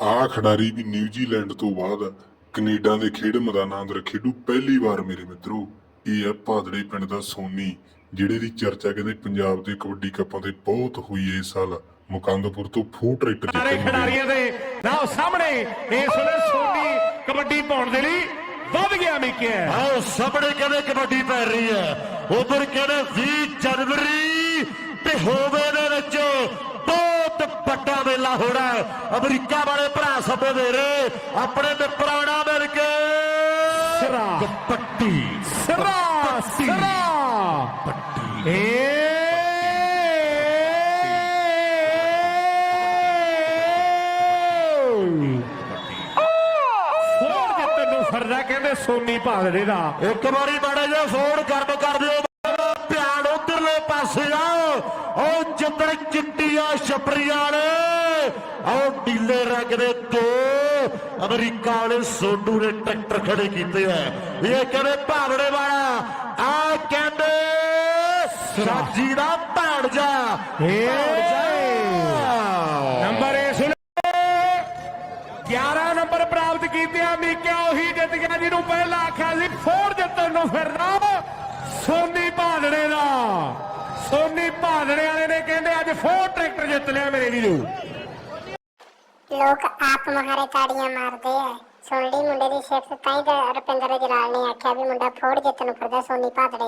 ਆ ਖਿਡਾਰੀ ਵੀ ਨਿਊਜ਼ੀਲੈਂਡ ਤੋਂ ਬਾਅਦ ਕੈਨੇਡਾ ਦੇ ਖੇਡ ਮੈਦਾਨਾਂ ਅੰਦਰ ਖੇਡੂ ਪਹਿਲੀ ਵਾਰ ਮੇਰੇ ਮਿੱਤਰੋ। ਇਹ ਹੈ ਭਾਦੜੇ ਪਿੰਡ ਦਾ ਸੋਨੀ ਜਿਹੜੇ ਦੀ ਚਰਚਾ ਕਹਿੰਦੇ ਪੰਜਾਬ ਦੇ ਕਬੱਡੀ ਕੱਪਾਂ ਤੇ ਬਹੁਤ ਹੋਈ ਇਸ ਸਾਲ। ਮੁਕੰਦਪੁਰ ਤੋਂ ਫੂ ਟਰੈਕਟਰ ਸਾਰੇ ਖਿਡਾਰੀਆਂ ਦੇ ਨਾ ਸਾਹਮਣੇ ਇਸ ਵੇਲੇ ਸੋਨੀ ਕਬੱਡੀ ਪਾਉਣ ਦੇ ਲਈ ਵੱਧ ਗਿਆ ਮਿਕਿਆ ਆਓ ਸਾਹਮਣੇ ਕਹਿੰਦੇ ਕਬੱਡੀ ਪੈ ਰਹੀ ਹੈ। ਉਧਰ ਕਹਿੰਦੇ 20 ਜਨਵਰੀ ਤੇ ਹੋਵੇ ਦੇ ਵਿੱਚ ਬਹੁਤ ਵੱਡਾ ਮੇਲਾ ਹੋਣਾ। ਅਮਰੀਕਾ ਵਾਲੇ ਭਰਾ ਸੱਦੇ ਦੇ ਰਹੇ ਆਪਣੇ ਮਿੱਤਰਾਂ ਨਾਲ ਮਿਲ ਕੇ। ਸਿਰਾ। ਕਬੱਡੀ ਸਰਾ ਸਰਾ। ਕਬੱਡੀ ਏ। ਫਰਦਾ ਕਹਿੰਦੇ ਸੋਨੀ ਭਾਦੜੇ ਦਾ। ਇੱਕ ਵਾਰੀ ਮਾੜਾ ਜਿਹਾ ਫੋਨ ਗਰਮ ਕਰ ਦਿਓ। ਧਿਆਨ ਉਧਰਲੇ ਪਾਸੇ ਆਓ ਉਹ ਜਿੱਦਣ ਚਿੱਟੀਆਂ ਛਪਰੀਆਂ ਨੇ ਆਓ ਨੀਲੇ ਰੰਗ ਦੇ ਦੋ ਅਮਰੀਕਾ ਵਾਲੇ ਸੋਡੂ ਨੇ ਟਰੈਕਟਰ ਖੜੇ ਕੀਤੇ ਆ। ਇਹ ਕਹਿੰਦੇ ਭਾਵੜੇ ਵਾਲਾ, ਆ ਕਹਿੰਦੇ ਸਾਜੀ ਦਾ ਭੈਣ ਜਾ ਨੰਬਰ ਇਸ 11 ਨੰਬਰ ਪ੍ਰਾਪਤ ਕੀਤੇ ਆ ਮੀਕਿਆ ਉਹੀ ਜਿੱਤ ਗਿਆ, ਜਿਹਨੂੰ ਪਹਿਲਾਂ ਆਖਿਆ ਸੀ ਫੋਰ ਜਿੱਤਣ ਨੂੰ ਫਿਰਨਾ ਸੋਨੀ ਭਾਦੜੇ ਦਾ। ਸੋਨੀ ਭਾਦੜੇ ਵਾਲੇ ਨੇ ਕਹਿੰਦੇ, ਅੱਜ ਫੋਰ ਟਰੈਕਟਰ ਜਿੱਤ ਲਿਆ ਮੇਰੇ ਵੀਰੋ। ਲੋਕ ਆਪ ਮਹਾਰੇ ਤਾੜੀਆਂ ਮਾਰਦੇ ਆ। ਸੁਣ ਲਈ ਮੁੰਡੇ ਦੀ ਸਿਫਤ, ਤਾਂ ਹੀ ਤਾਂ ਰੁਪਿੰਦਰ ਜਲਾਲ ਨੇ ਆਖਿਆ ਵੀ ਮੁੰਡਾ ਫੋੜ ਜਿੱਤਣ ਨੂੰ ਫਿਰਦਾ ਸੋਨੀ ਭਾਦੜੇ